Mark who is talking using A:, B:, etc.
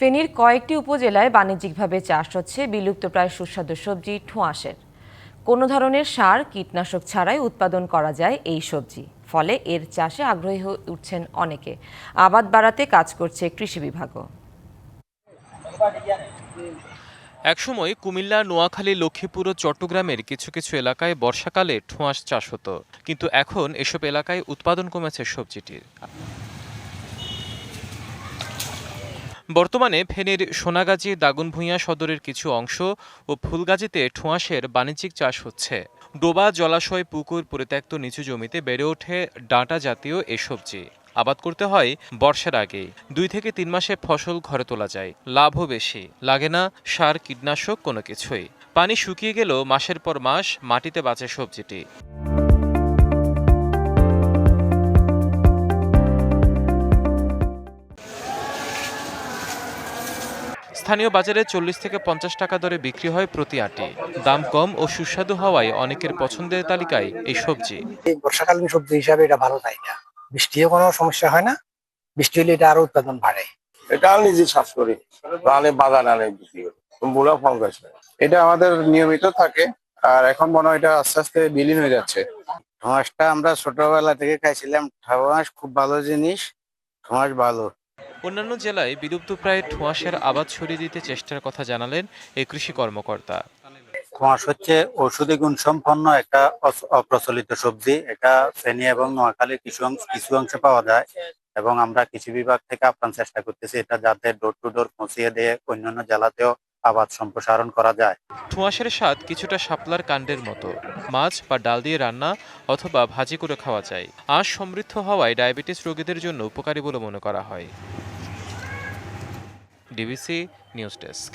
A: ফেনীর কয়েকটি উপজেলায় বাণিজ্যিকভাবে চাষ হচ্ছে বিলুপ্তপ্রায় সুস্বাদু সবজি ঠোঁয়াশের। কোনো ধরনের সার, কীটনাশক ছাড়াই উৎপাদন করা যায় এই সবজি? ফলে এর চাষে আগ্রহী হয়ে উঠছেন অনেকে। আবাদ বাড়াতে কাজ করছে কৃষি বিভাগও।
B: একসময় কুমিল্লা, নোয়াখালী, লক্ষ্মীপুর ও চট্টগ্রামের কিছু কিছু এলাকায় বর্ষাকালে ঠোঁয়াশ চাষ হতো। কিন্তু এখন এসব এলাকায় উৎপাদন কমেছে সবজিটির। বর্তমানে ফেনীর সোনাগাজী দাগনভূঞা সদরের কিছু অংশ ও ফুলগাজীতে ঠোঁয়াশের বাণিজ্যিক চাষ হচ্ছে। ডোবা, জলাশয়, পুকুর পরিত্যক্ত নিচু জমিতে বেড়ে ওঠে ডাঁটা জাতীয় এ সবজি। আবাদ করতে হয় বর্ষার আগেই। দুই থেকে তিন মাসে ফসল ঘরে তোলা যায়। লাভও বেশি। লাগে না সার, কীটনাশক কোনো কিছুই। পানি শুকিয়ে গেলেও মাসের পর মাস মাটিতে বাঁচে সবজিটি। স্থানীয় বাজারে চল্লিশ থেকে পঞ্চাশ টাকা দরে বিক্রি হয় প্রতি আটি। দাম কম ও সুস্বাদু হওয়ায় অনেকের পছন্দের তালিকায় এই সবজি।
C: এই বর্ষাকালীন সবজি হিসাবে এটা ভালো জায়গা বৃষ্টিও কোনো সমস্যা হয় না? বৃষ্টি হলে এটা আরও উৎপাদন বাড়ে।
D: এটা নিজে চাষ করি। আনে বাগান আনে বিক্রি করি। বুড়া ফল গাছ এটা আমাদের নিয়মিত থাকে আর এখন মনে হয় এটা আস্তে আস্তে বিলীন হয়ে যাচ্ছে।
E: ঠোঁয়াশটা আমরা ছোটবেলা থেকে খাইছিলাম। ঠোঁয়াশ খুব ভালো জিনিস। ঠোঁয়াশ ভালো।
B: অন্যান্য জেলায় বিলুপ্তপ্রায় ঠোঁয়াশের আবাদ ছড়িয়ে দিতে চেষ্টার কথা জানালেন এই কৃষি কর্মকর্তা।
E: ঠোঁয়াশ হচ্ছে ঔষধি গুণ সম্পন্ন একটা অপ্রচলিত সবজি। এটা ফেনী এবং নোয়াখালীর কিছু অংশ কিছু অংশে পাওয়া যায় এবং আমরা কৃষি বিভাগ থেকে আপ্রাণ চেষ্টা করতেছি এটা যাতে ডোর টু ডোর পৌঁছিয়ে দিয়ে অন্যান্য জেলাতেও আবাদ সম্প্রসারণ করা যায়।
B: ঠোঁয়াশের স্বাদ কিছুটা শাপলার কাণ্ডের মতো। মাছ বা ডাল দিয়ে রান্না অথবা ভাজি করে খাওয়া যায়। আঁশ সমৃদ্ধ হওয়ায় ডায়াবেটিস রোগীদের জন্য উপকারী বলে মনে করা হয়। DBC news desk